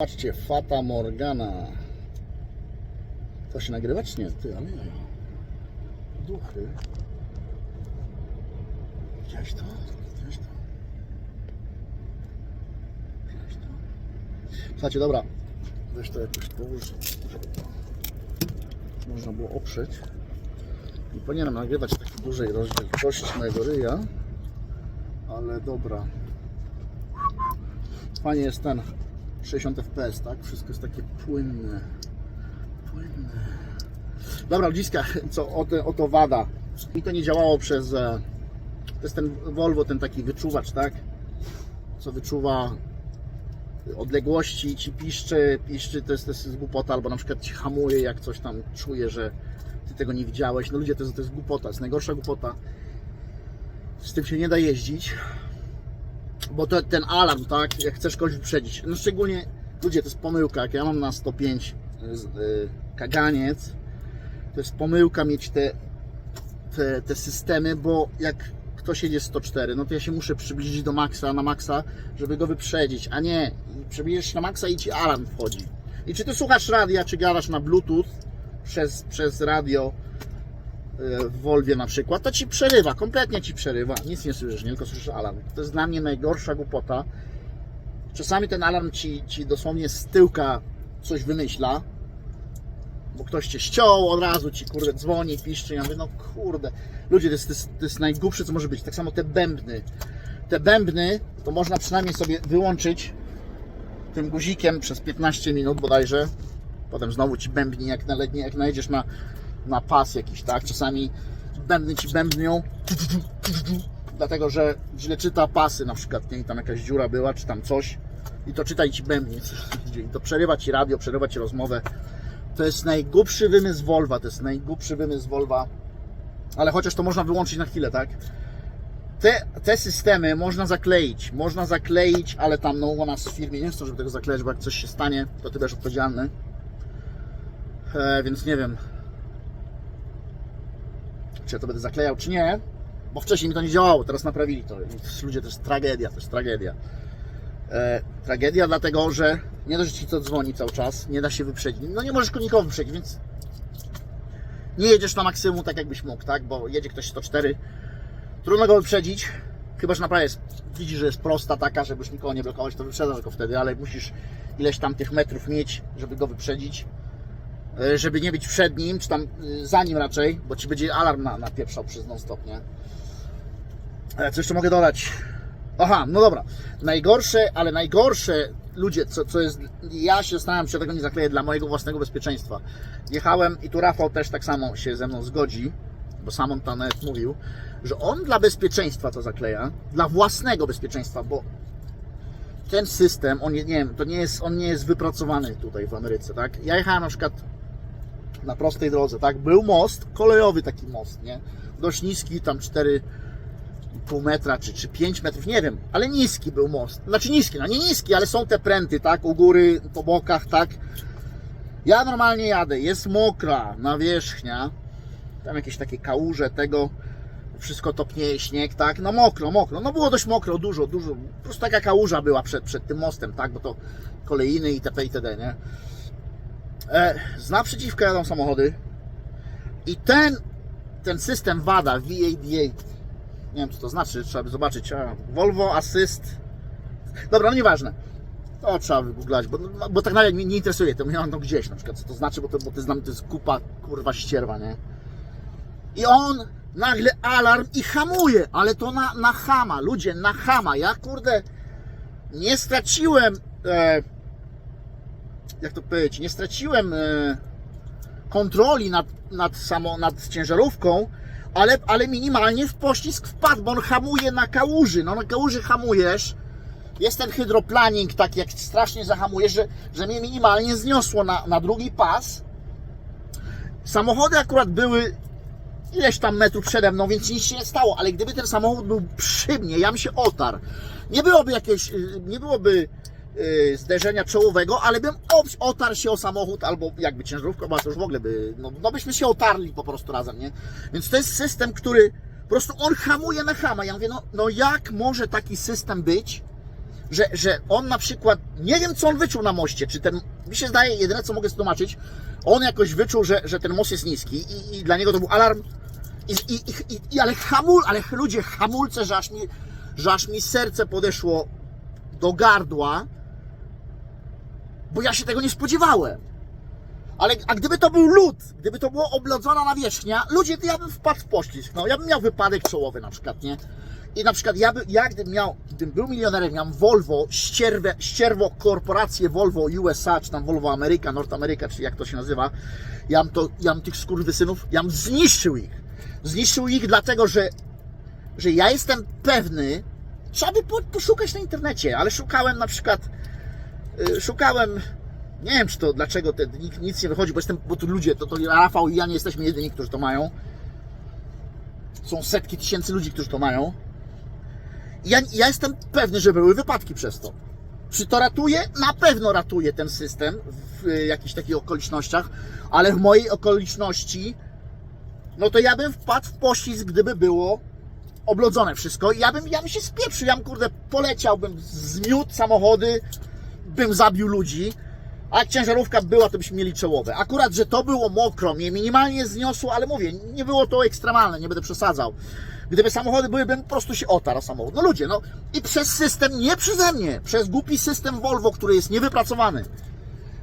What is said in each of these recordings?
Patrzcie, Fata Morgana. To się nagrywa czy nie? Ty, ale. Duchy. Widziałeś to? Widziałeś to? Widziałeś to? Słuchajcie, dobra. Weź to jakoś połóż. Można było oprzeć. Nie powinienem nagrywać takiej dużej rozdzielczości mojego ryja. Ale dobra. Fajnie jest ten 60 fps, tak? Wszystko jest takie płynne. Płynne. Dobra, ludziska, co o, te, o to wada. Mi to nie działało przez. e, To jest ten Volvo, ten taki wyczuwacz, tak? Co wyczuwa odległości, ci piszczy, piszczy, to jest, to jest głupota, albo na przykład ci hamuje, jak coś tam czuje, że ty tego nie widziałeś. No ludzie, to jest, to jest głupota, to jest najgorsza głupota. Z tym się nie da jeździć bo to ten alarm, tak, jak chcesz kogoś wyprzedzić, no szczególnie, ludzie, to jest pomyłka, jak ja mam na 105 z- y, kaganiec, to jest pomyłka mieć te, te, te systemy, bo jak ktoś jedzie 104, no to ja się muszę przybliżyć do maksa, na maksa, żeby go wyprzedzić, a nie, przybliżysz na maksa i ci alarm wchodzi. I czy ty słuchasz radia, czy gadasz na bluetooth przez, przez radio, w Volwie na przykład, to ci przerywa, kompletnie ci przerywa. Nic nie słyszysz, nie tylko słyszysz alarm. To jest dla mnie najgorsza głupota. Czasami ten alarm ci, ci dosłownie z tyłka coś wymyśla, bo ktoś cię ściął, od razu ci kurde dzwoni, piszczy. Ja mówię, no kurde. Ludzie, to jest, to, jest, to jest najgłupsze, co może być. Tak samo te bębny. Te bębny to można przynajmniej sobie wyłączyć tym guzikiem przez 15 minut bodajże. Potem znowu ci bębni, jak, nalednie, jak najedziesz na, na pas jakiś, tak? Czasami bębny ci bębnią, dlatego że źle czyta pasy, na przykład, nie? Tam jakaś dziura była, czy tam coś, i to czyta i ci bębni, i to przerywa ci radio, przerywa ci rozmowę. To jest najgłupszy wymysł Volva, to jest najgłupszy wymysł Volva, ale chociaż to można wyłączyć na chwilę, tak? Te, te systemy można zakleić, można zakleić, ale tam no u nas w firmie nie chcą, żeby tego zakleić, bo jak coś się stanie, to ty będziesz odpowiedzialny. E, więc nie wiem, czy ja to będę zaklejał, czy nie, bo wcześniej mi to nie działało, teraz naprawili to. Ludzie, to jest tragedia, to jest tragedia. E, tragedia dlatego, że nie dość ci co dzwoni cały czas, nie da się wyprzedzić. No nie możesz nikogo wyprzedzić, więc nie jedziesz na maksimum tak jakbyś mógł, tak? Bo jedzie ktoś 104, trudno go wyprzedzić, chyba że naprawdę jest, widzisz, że jest prosta taka, żeby już nikogo nie blokować, to wyprzedzasz go wtedy, ale musisz ileś tam tych metrów mieć, żeby go wyprzedzić żeby nie być przed nim, czy tam y, za nim raczej, bo ci będzie alarm na, napieprzał przez non stop, nie? E, Co jeszcze mogę dodać? Aha, no dobra. Najgorsze, ale najgorsze, ludzie, co, co jest, ja się zastanawiam, czy tego nie zakleję dla mojego własnego bezpieczeństwa. Jechałem i tu Rafał też tak samo się ze mną zgodzi, bo sam on tam nawet mówił, że on dla bezpieczeństwa to zakleja, dla własnego bezpieczeństwa, bo ten system, on nie, nie wiem, to nie jest, on nie jest wypracowany tutaj w Ameryce, tak? Ja jechałem na przykład na prostej drodze, tak? Był most, kolejowy taki most, nie? Dość niski, tam 4,5 metra czy, czy 5 metrów, nie wiem, ale niski był most. Znaczy niski, no nie niski, ale są te pręty, tak? U góry, po bokach, tak? Ja normalnie jadę, jest mokra nawierzchnia, tam jakieś takie kałuże tego, wszystko topnieje, śnieg, tak? No mokro, mokro. No było dość mokro, dużo, dużo. Po prostu taka kałuża była przed, przed tym mostem, tak? Bo to kolejny itp. itd., nie? E, z naprzeciwka jadą samochody. I ten, ten system WADA, VAD8, nie wiem co to znaczy, trzeba by zobaczyć, a, Volvo Assist, dobra, no nieważne, to trzeba wygooglać, bo, bo tak naprawdę mnie nie interesuje, to miałem to gdzieś na przykład, co to znaczy, bo to, bo to znam, to jest kupa, kurwa, ścierwa, nie? I on nagle alarm i hamuje, ale to na, na hama, ludzie, na hama, ja kurde, nie straciłem... E, jak to powiedzieć, nie straciłem e, kontroli nad, nad, samo, nad ciężarówką, ale, ale minimalnie w poślizg wpadł, bo on hamuje na kałuży. No na kałuży hamujesz, jest ten hydroplaning taki, jak strasznie zahamujesz, że, że mnie minimalnie zniosło na, na drugi pas. Samochody akurat były ileś tam metrów przede mną, więc nic się nie stało, ale gdyby ten samochód był przy mnie, ja bym się otarł. Nie byłoby jakieś, y, nie byłoby zderzenia czołowego, ale bym otarł się o samochód, albo jakby ciężarówka była, to już w ogóle by, no, no byśmy się otarli po prostu razem, nie? Więc to jest system, który po prostu on hamuje na hama. Ja mówię, no, no jak może taki system być, że, że on na przykład, nie wiem co on wyczuł na moście, czy ten, mi się zdaje, jedyne co mogę stłumaczyć, on jakoś wyczuł, że, że ten most jest niski i, i dla niego to był alarm, i, i, i, i, ale hamul, ale ludzie, hamulce, że aż mi, że aż mi serce podeszło do gardła, bo ja się tego nie spodziewałem. Ale a gdyby to był lód, gdyby to było oblodzona nawierzchnia, ludzie, to ja bym wpadł w poślizg. No, ja bym miał wypadek czołowy na przykład, nie? I na przykład ja, by, ja gdybym miał, gdybym był milionerem, miałem Volvo, ścierwę, ścierwo korporację Volvo USA, czy tam Volvo Ameryka, North America, czy jak to się nazywa, ja bym, to, ja bym tych skurwysynów, ja bym zniszczył ich. Zniszczył ich dlatego, że, że ja jestem pewny, trzeba by po- poszukać na internecie, ale szukałem na przykład, szukałem, nie wiem czy to, dlaczego te, nic, nic nie wychodzi, bo jestem, bo tu ludzie, to, to Rafał i ja nie jesteśmy jedyni, którzy to mają. Są setki tysięcy ludzi, którzy to mają. I Ja, ja jestem pewny, że były wypadki przez to. Czy to ratuje? Na pewno ratuje ten system w y, jakichś takich okolicznościach, ale w mojej okoliczności, no to ja bym wpadł w poślizg, gdyby było oblodzone wszystko. I ja bym, ja bym się spieprzył, ja bym kurde poleciał, bym zmiótł samochody, bym zabił ludzi. A jak ciężarówka była, to byśmy mieli czołowe. Akurat, że to było mokro, mnie minimalnie zniosło, ale mówię, nie było to ekstremalne, nie będę przesadzał. Gdyby samochody były, bym po prostu się otarł samochód. No ludzie, no i przez system, nie przeze mnie, przez głupi system Volvo, który jest niewypracowany.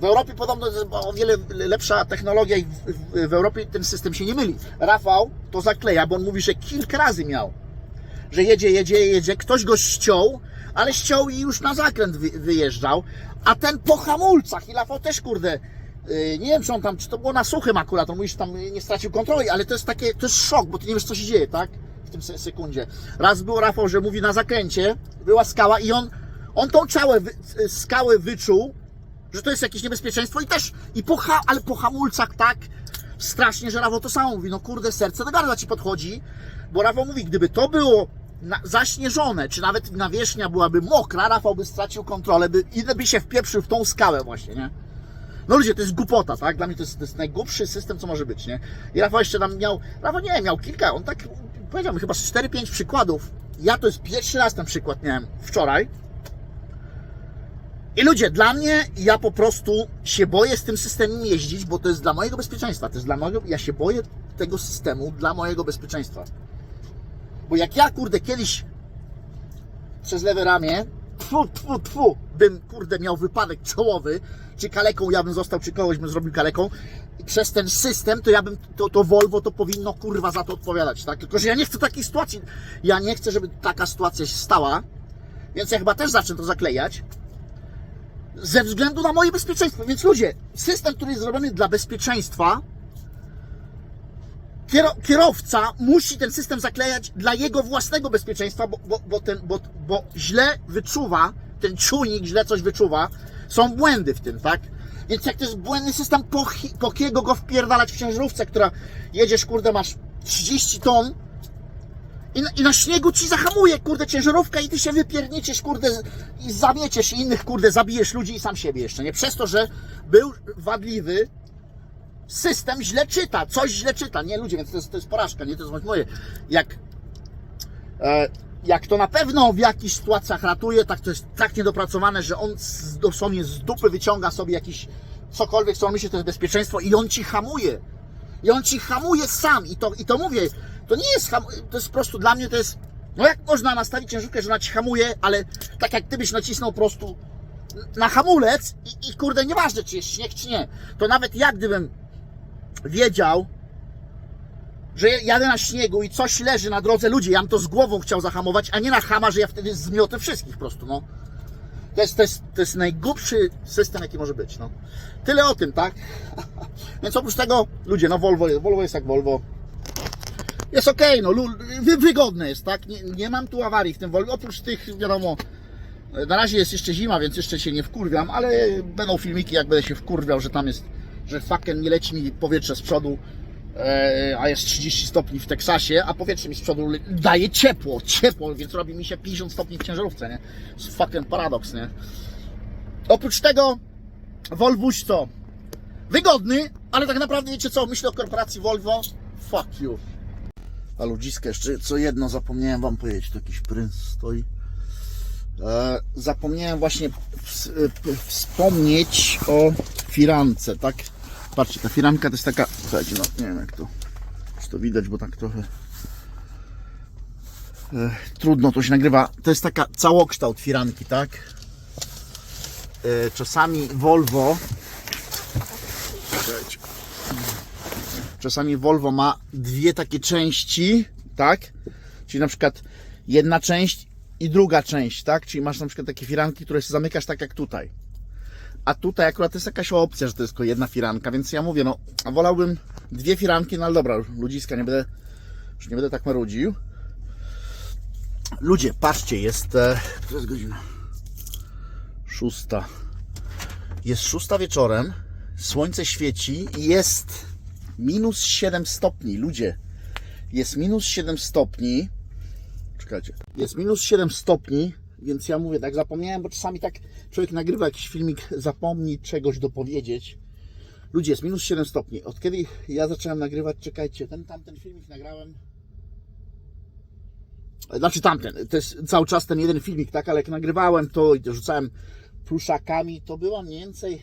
W Europie podobno jest o wiele lepsza technologia i w, w, w Europie ten system się nie myli. Rafał to zakleja, bo on mówi, że kilka razy miał. Że jedzie, jedzie, jedzie, ktoś go ściął, ale ściął i już na zakręt wy, wyjeżdżał, a ten po hamulcach i Rafał też kurde, yy, nie wiem czy on tam, czy to było na suchym akurat, on mówi, że tam nie stracił kontroli, ale to jest takie, to jest szok, bo ty nie wiesz co się dzieje, tak? W tym se- sekundzie. Raz było Rafał, że mówi na zakręcie, była skała i on, on tą czałę, wy, skałę wyczuł, że to jest jakieś niebezpieczeństwo i też, i po, ale po hamulcach tak strasznie, że Rafał to samo mówi, no kurde, serce do gardła ci podchodzi, bo Rafał mówi, gdyby to było na, zaśnieżone, czy nawet nawierzchnia byłaby mokra, Rafał by stracił kontrolę, by, i by się wpieprzył w tą skałę właśnie, nie? No ludzie, to jest głupota, tak? Dla mnie to jest, to jest najgłupszy system, co może być, nie? I Rafał jeszcze tam miał, Rafał nie, miał kilka, on tak powiedział mi chyba z 4-5 przykładów. Ja to jest pierwszy raz ten przykład miałem wczoraj, i ludzie, dla mnie, ja po prostu się boję z tym systemem jeździć, bo to jest dla mojego bezpieczeństwa. To jest dla mojego, ja się boję tego systemu dla mojego bezpieczeństwa. Bo jak ja, kurde, kiedyś przez lewe ramię, tfu, tfu, tfu, bym, kurde, miał wypadek czołowy, czy kaleką ja bym został, czy kogoś bym zrobił kaleką, przez ten system, to ja bym, to, to Volvo to powinno, kurwa, za to odpowiadać, tak? Tylko, że ja nie chcę takiej sytuacji, ja nie chcę, żeby taka sytuacja się stała, więc ja chyba też zacznę to zaklejać, ze względu na moje bezpieczeństwo. Więc ludzie, system, który jest zrobiony dla bezpieczeństwa, kierowca musi ten system zaklejać dla jego własnego bezpieczeństwa, bo, bo, bo, ten, bo, bo źle wyczuwa, ten czujnik źle coś wyczuwa, są błędy w tym, tak? Więc jak to jest błędny system, po, po kiego go wpierdalać w ciężarówce, która jedziesz, kurde, masz 30 ton, i na, I na śniegu ci zahamuje, kurde, ciężarówka i ty się wypierniczysz, kurde, i zamieciesz innych, kurde, zabijesz ludzi i sam siebie jeszcze, nie? Przez to, że był wadliwy, system źle czyta, coś źle czyta, nie ludzie, więc to jest, to jest porażka, nie? To jest moje. Jak, e, jak to na pewno w jakichś sytuacjach ratuje, tak to jest tak niedopracowane, że on z, dosłownie z dupy wyciąga sobie jakiś cokolwiek, co on myśli, to jest bezpieczeństwo i on ci hamuje. I on ci hamuje sam. I to, i to mówię, to nie jest ham, to jest po prostu dla mnie to jest. No jak można nastawić ciężarówkę, że ona ci hamuje, ale tak jak ty byś nacisnął po prostu na hamulec i, i kurde, nieważne czy jest śnieg, czy nie. To nawet jak gdybym wiedział, że jadę na śniegu i coś leży na drodze ludzie, ja bym to z głową chciał zahamować, a nie na hama, że ja wtedy zmiotę wszystkich po prostu, no. To jest, to, jest, to jest najgłupszy system, jaki może być. No. Tyle o tym, tak? Więc oprócz tego, ludzie, no Volvo, jest- Volvo jest jak Volvo. Jest ok, no wy, wygodne jest, tak? Nie, nie mam tu awarii w tym Volvo. Oprócz tych, wiadomo, na razie jest jeszcze zima, więc jeszcze się nie wkurwiam, ale będą filmiki, jak będę się wkurwiał, że tam jest, że fucking nie leci mi powietrze z przodu, e, a jest 30 stopni w Teksasie, a powietrze mi z przodu daje ciepło, ciepło, więc robi mi się 50 stopni w ciężarówce, nie? To fucking paradoks, nie? Oprócz tego, Volvuś co? Wygodny, ale tak naprawdę wiecie co? Myślę o korporacji Volvo. Fuck you. A ludziska, jeszcze co jedno zapomniałem wam powiedzieć. Tu jakiś prync stoi. E, zapomniałem właśnie e, wspomnieć o firance, tak? Patrzcie, ta firanka to jest taka, słuchajcie, no nie wiem jak to, czy to widać, bo tak trochę e, trudno to się nagrywa. To jest taka całokształt firanki, tak? E, czasami Volvo Czekajcie. czasami Volvo ma dwie takie części, tak? Czyli na przykład jedna część i druga część, tak? Czyli masz na przykład takie firanki, które się zamykasz tak jak tutaj. A tutaj akurat jest jakaś opcja, że to jest tylko jedna firanka, więc ja mówię, no, wolałbym dwie firanki, no ale dobra, ludziska, nie będę, już nie będę tak marudził. Ludzie, patrzcie, jest, e, która jest godzina? Szósta. Jest szósta wieczorem, słońce świeci i jest minus 7 stopni, ludzie. Jest minus 7 stopni. Czekajcie. Jest minus 7 stopni, więc ja mówię, tak zapomniałem, bo czasami tak człowiek nagrywa jakiś filmik, zapomni czegoś dopowiedzieć. Ludzie, jest minus 7 stopni. Od kiedy ja zacząłem nagrywać, czekajcie, ten tamten filmik nagrałem. Znaczy tamten, to jest cały czas ten jeden filmik, tak, ale jak nagrywałem to i rzucałem pluszakami, to była mniej więcej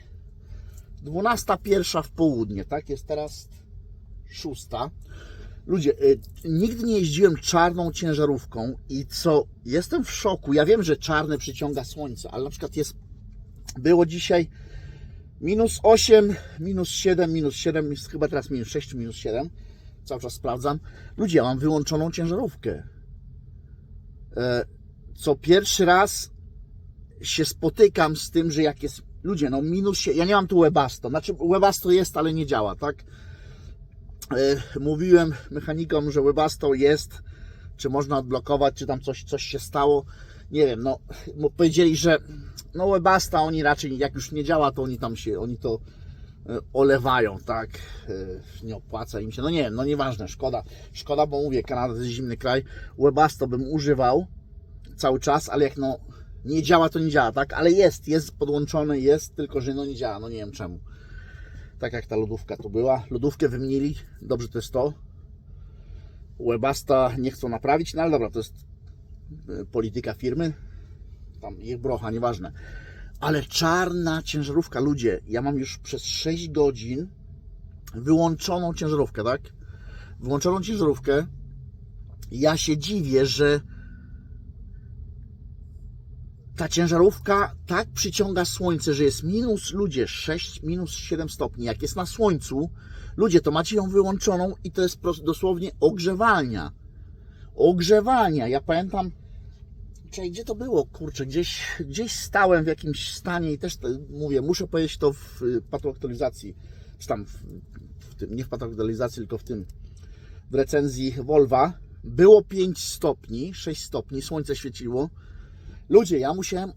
12.01 w południe, tak, jest teraz 6. Ludzie, y, nigdy nie jeździłem czarną ciężarówką i co, jestem w szoku. Ja wiem, że czarne przyciąga słońce, ale na przykład jest, było dzisiaj minus 8, minus 7, minus 7, jest chyba teraz minus 6, minus 7. Cały czas sprawdzam. Ludzie, ja mam wyłączoną ciężarówkę. E, Co pierwszy raz się spotykam z tym, że jak jest, ludzie, no minus się, ja nie mam tu Webasto, znaczy Webasto jest, ale nie działa, tak? E, mówiłem mechanikom, że Webasto jest, czy można odblokować, czy tam coś, coś się stało. Nie wiem, no powiedzieli, że no Webasta oni raczej jak już nie działa, to oni tam się, oni to e, olewają, tak? E, Nie opłaca im się. No nie wiem, no nieważne, szkoda. Szkoda, bo mówię, Kanada to jest zimny kraj. Webasto bym używał cały czas, ale jak no nie działa, to nie działa, tak? Ale jest, jest podłączony, jest, tylko że no nie działa, no nie wiem czemu tak jak ta lodówka tu była. Lodówkę wymienili, dobrze to jest to. Webasta nie chcą naprawić, no ale dobra, to jest y, polityka firmy. Tam ich brocha, nieważne. Ale czarna ciężarówka, ludzie, ja mam już przez 6 godzin wyłączoną ciężarówkę, tak? Wyłączoną ciężarówkę. Ja się dziwię, że ta ciężarówka tak przyciąga słońce, że jest minus, ludzie, 6, minus 7 stopni. Jak jest na słońcu, ludzie, to macie ją wyłączoną i to jest dosłownie ogrzewalnia. Ogrzewalnia. Ja pamiętam, Czekaj, gdzie to było? Kurczę, gdzieś, gdzieś stałem w jakimś stanie i też te, mówię, muszę powiedzieć to w y, patroaktualizacji, czy tam w, w tym, nie w patroaktualizacji, tylko w tym, w recenzji Volva. Było 5 stopni, 6 stopni, słońce świeciło. Ludzie, ja musiałem.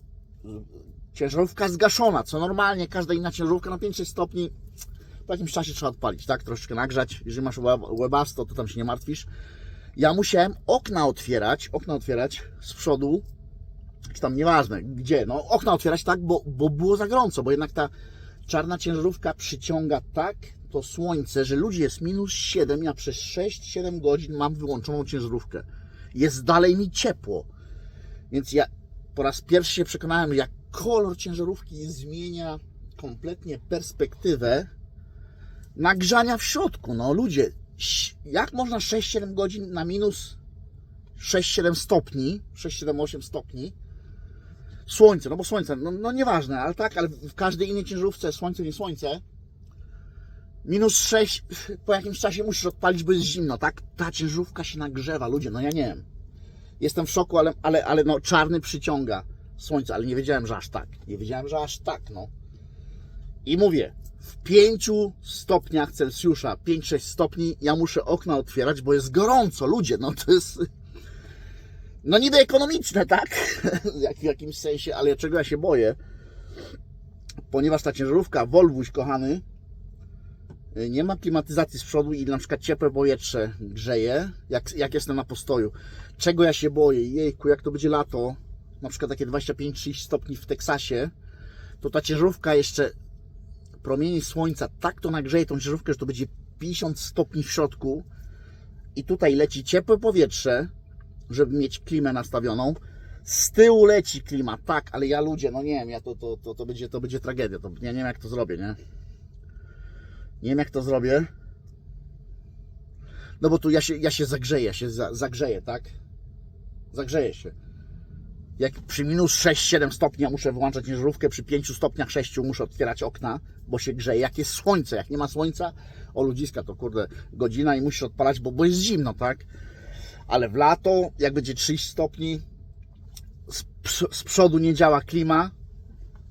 Ciężarówka zgaszona, co normalnie każda inna ciężarówka na 5-6 stopni. Po jakimś czasie trzeba odpalić, tak? Troszeczkę nagrzać. Jeżeli masz webasto, to tam się nie martwisz. Ja musiałem okna otwierać, okna otwierać z przodu, czy tam nieważne gdzie, no okna otwierać tak, bo, bo było za gorąco, bo jednak ta czarna ciężarówka przyciąga tak to słońce, że ludzi jest minus 7, ja przez 6-7 godzin mam wyłączoną ciężarówkę. Jest dalej mi ciepło. Więc ja po raz pierwszy się przekonałem, jak kolor ciężarówki zmienia kompletnie perspektywę nagrzania w środku. No ludzie, jak można 6-7 godzin na minus 6-7 stopni, 6-7-8 stopni, słońce, no bo słońce, no, no nieważne, ale tak, ale w każdej innej ciężarówce słońce, nie słońce, minus 6, po jakimś czasie musisz odpalić, bo jest zimno, tak? Ta ciężarówka się nagrzewa, ludzie, no ja nie wiem. Jestem w szoku, ale, ale, ale no czarny przyciąga słońce, ale nie wiedziałem, że aż tak. Nie wiedziałem, że aż tak, no. I mówię, w 5 stopniach Celsjusza, 5-6 stopni, ja muszę okna otwierać, bo jest gorąco, ludzie, no to jest... No niby ekonomiczne, tak? W jakimś sensie, ale czego ja się boję? Ponieważ ta ciężarówka, Volvuś kochany, nie ma klimatyzacji z przodu i na przykład ciepłe powietrze grzeje, jak, jak jestem na postoju. Czego ja się boję? Jejku, jak to będzie lato, na przykład takie 25-30 stopni w Teksasie, to ta ciężarówka jeszcze promienie słońca tak to nagrzeje tą ciężarówkę, że to będzie 50 stopni w środku i tutaj leci ciepłe powietrze, żeby mieć klimę nastawioną. Z tyłu leci klimat, tak, ale ja ludzie, no nie wiem, ja to, to, to, to, będzie, to będzie tragedia. To, ja nie wiem jak to zrobię, nie? Nie wiem jak to zrobię. No bo tu ja się, ja się zagrzeję, się za, zagrzeję, tak? Zagrzeję się. Jak przy minus 6-7 stopni ja muszę wyłączać ciężarówkę, przy 5 stopniach 6 muszę otwierać okna, bo się grzeje. Jak jest słońce, jak nie ma słońca, o ludziska to kurde godzina i musisz odpalać, bo, bo jest zimno, tak? Ale w lato, jak będzie 30 stopni, z, z przodu nie działa klima,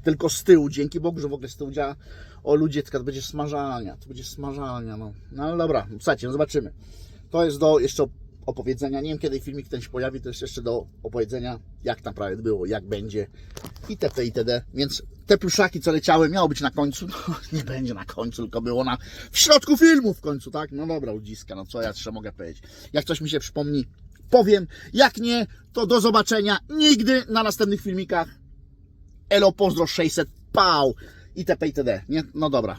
tylko z tyłu, dzięki Bogu, że w ogóle z tyłu działa. O ludzie, tylko to będzie smażalnia, to będzie smażalnia, no. No ale dobra, słuchajcie, no zobaczymy. To jest do jeszcze opowiedzenia, nie wiem kiedy filmik ten się pojawi, to jest jeszcze do opowiedzenia, jak naprawdę było, jak będzie itp. itd. Więc te pluszaki, co leciały, miało być na końcu, no nie będzie na końcu, tylko było na w środku filmu w końcu, tak? No dobra, ludziska, no co ja jeszcze mogę powiedzieć. Jak coś mi się przypomni, powiem, jak nie, to do zobaczenia nigdy na następnych filmikach. Elo, pozdro 600, pał, itp. itd. Nie? No dobra.